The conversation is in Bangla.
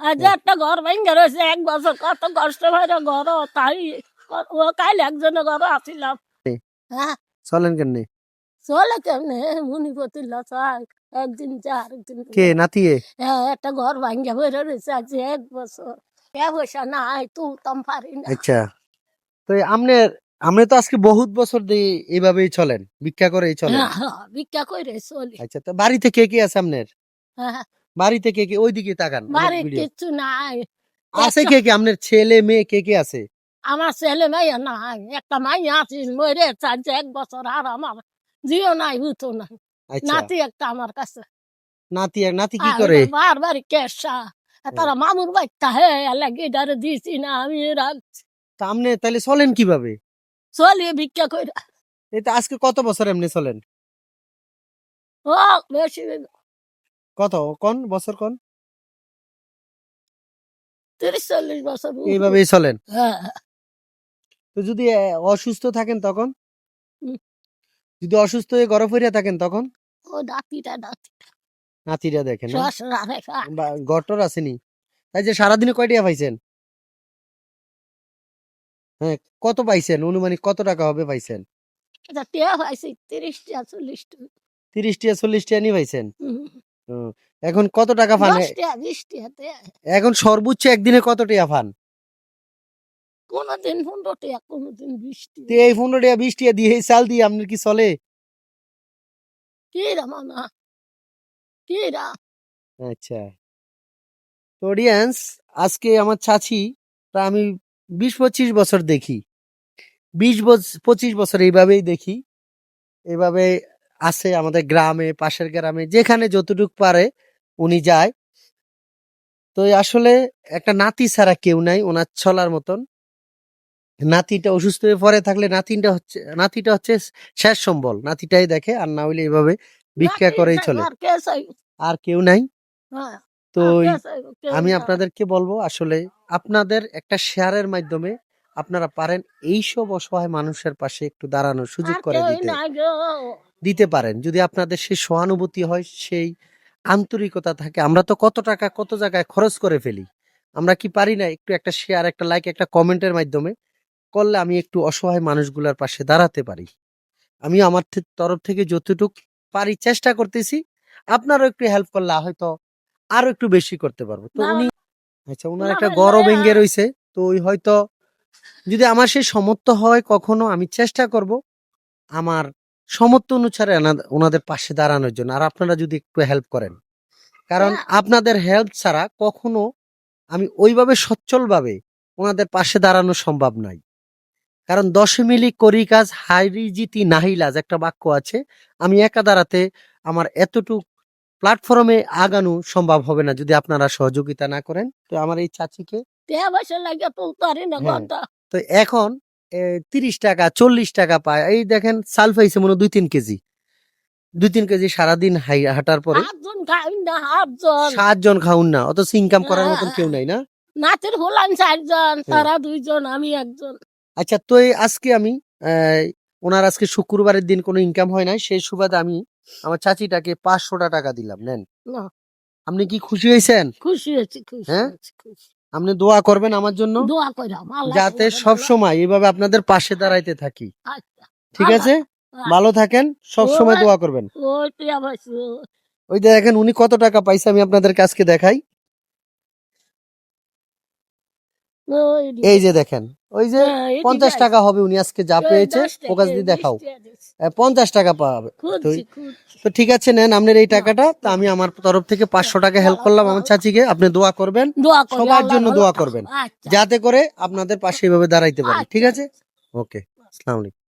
আজ একটা ঘর ভেঙে রয়েছে এক বছর কত কষ্ট হয়ে ঘর তাই ও কাল একজনের ঘর আসিলাম। হ্যাঁ। চলেন কেমনে? চলে কেমনে? মুনি পতিল্লা চাই একদিন যা আরেকদিন কে নাতিয়ে হ্যাঁ একটা ঘর ভাঙ্গে হয়ে রয়েছে আজ এক বছর। পয়সা নাই তুলতাম পারি না। আচ্ছা। তো আমনের আপনি তো আজকে বহুত বছর দিয়ে এইভাবেই চলেন ভিক্ষা করেই চলেন। হ্যাঁ, হ্যাঁ, ভিক্ষা করে চলি। আচ্ছা তো বাড়িতে কে কে আছে আপনার হ্যাঁ। বাড়িতে কে কে? ওইদিকে তাকান কিচ্ছু নাই। আছে কে কে? আপনার ছেলে মেয়ে কে কে আছে? আমার ছেলে মেয়ে নাই। একটা মাইয়া আছে মরে এক বছর আর আমার জিও নাই হুতো নাই। আচ্ছা। নাতি একটা আমার কাছে। নাতি আর নাতি কি করে? বারবার কেসা। তারা মামুর বাচ্চা হে লাগে ডারে দিছি না আমি রাখছি আপনি তাহলে চলেন কীভাবে? চলি ভিক্ষা করে এটা আজকে কত বছর এমনি চলেন? ও বেশি কত? কোন বছর কোন? তিরিশ চল্লিশ বছর এইভাবেই চলেন। হ্যাঁ। তো যদি আহ, অসুস্থ থাকেন তখন? হুম। যদি অসুস্থ হয়ে থাকেন তখন? ও নাতিরা দেখেন না? শ্বশুরা রেখা বা গটর আসেনি। তাই যে সারাদিনে কয়টিয়া পাইছেন? হ্যাঁ কত পাইছেন? অনুমানিক কত টাকা হবে পাইছেন? এটা টিয়া পাইছি তিরিশ টিয়া চল্লিশ টিয়া তিরিশ চল্লিশ টিয়া নিয়ে পাইছেন? হুম। এখন কত টাকা পান দেয় এখন সর্বোচ্চ একদিনে কত টিয়া পান কোনোদিন পনেরো টিয়া কোনোদিন বিশ টিয়া এই পনেরো টিয়া বিশ টিয়া দিয়ে এই চাল দিয়ে আপনার কি চলে? কি রা মামা? কি রা? আচ্ছা। তো অডিয়েন্স আজকে আমার চাচি তা আমি বিশ পঁচিশ বছর দেখি। বিশ পঁচিশ বছর এইভাবেই দেখি। এইভাবে আছে আমাদের গ্রামে পাশের গ্রামে যেখানে যতটুক পারে উনি যায়। তো আসলে একটা নাতি ছাড়া কেউ নাই ওনার চলার মতন। নাতিটা অসুস্থ হয়ে পরে থাকলে নাতিটা হচ্ছে নাতিটা হচ্ছে শেষ সম্বল। নাতিটাই দেখে আর না হইলে এইভাবে ভিক্ষা করেই চলে। আর কেউ নাই। তো আমি আপনাদেরকে বলব আসলে আপনাদের একটা শেয়ারের মাধ্যমে আপনারা পারেন এইসব অসহায় মানুষের পাশে একটু দাঁড়ানোর সুযোগ করে দিতে। দিতে পারেন। যদি আপনাদের সেই সহানুভূতি হয় সেই আন্তরিকতা থাকে আমরা তো কত টাকা কত জায়গায় খরচ করে ফেলি। আমরা কি পারি না একটু একটা শেয়ার একটা লাইক একটা কমেন্টের মাধ্যমে করলে আমি একটু অসহায় মানুষগুলোর পাশে দাঁড়াতে পারি। আমি আমার তরফ থেকে যতটুকু পারি চেষ্টা করতেছি। আপনারও একটু হেল্প করলে হয়তো আরও একটু বেশি করতে পারব। তো উনি আচ্ছা ওনার একটা গড় ভেঙে রয়েছে তো ওই হয়তো যদি আমার সেই সমর্থ হয় কখনো আমি চেষ্টা করব আমার সমর্থ অনুসারে ওনাদের পাশে দাঁড়ানোর জন্য। আর আপনারা যদি একটু হেল্প করেন। কারণ হ্যাঁ। আপনাদের হেল্প ছাড়া কখনো আমি ওইভাবে সচ্ছলভাবে ওনাদের পাশে দাঁড়ানো সম্ভব নাই কারণ দশে মিলি করি কাজ হাইরি জিতি নাহিলাজ একটা বাক্য আছে আমি একা দাঁড়াতে আমার এতটুক প্ল্যাটফর্মে আগানো সম্ভব হবে না যদি আপনারা সহযোগিতা না করেন। তো আমার এই চাচিকে হ্যাঁ। তো এখন তিরিশ টাকা চল্লিশ টাকা পায়। এই দেখেন সাল পাইছে মনে দুই তিন কেজি। দুই তিন কেজি সারাদিন হাঁটার পরে সাতজন খাউন না অথচ ইনকাম করার মতন। কেউ নাই না? নাতির হলাম চারজন হ্যাঁ। তারা দুইজন আমি একজন। আচ্ছা তো আজকে আমি ওনার আজকে শুক্রবারের দিন কোনো ইনকাম হয় নাই সেই সুবাদে আমি আমার চাচিটাকে পাঁচশোটা টাকা দিলাম নেন। আপনি কি খুশি হয়েছেন? খুশি হয়েছি খুশি হ্যাঁ? আপনি দোয়া করবেন আমার জন্য দোয়া কইরাম আল্লাহ যাতে সব সময় এইভাবে আপনাদের পাশে দাঁড়াইতে থাকি। আচ্ছা ঠিক আছে? ভালো থাকেন সব সময় দোয়া করবেন। ওই দেখেন উনি কত টাকা পাইছে আমি আপনাদের কাছকে দেখাই ওই এই যে দেখেন ওই যে হ্যাঁ, পঞ্চাশ টাকা হবে উনি আজকে যা পেয়েছে ফোকাস দিয়ে দেখাও। পঞ্চাশ টাকা পাবে। তো ঠিক আছে নেন আপনার এই টাকাটা। তো আমি আমার তরফ থেকে পাঁচশো টাকা হেল্প করলাম আমার চাচিকে। আপনি দোয়া করবেন। সবার জন্য দোয়া করবেন। আচ্ছা। যাতে করে আপনাদের পাশে এভাবে দাঁড়াইতে পারেন ঠিক আচ্ছা, আছে ওকে আসসালামু আলাইকুম।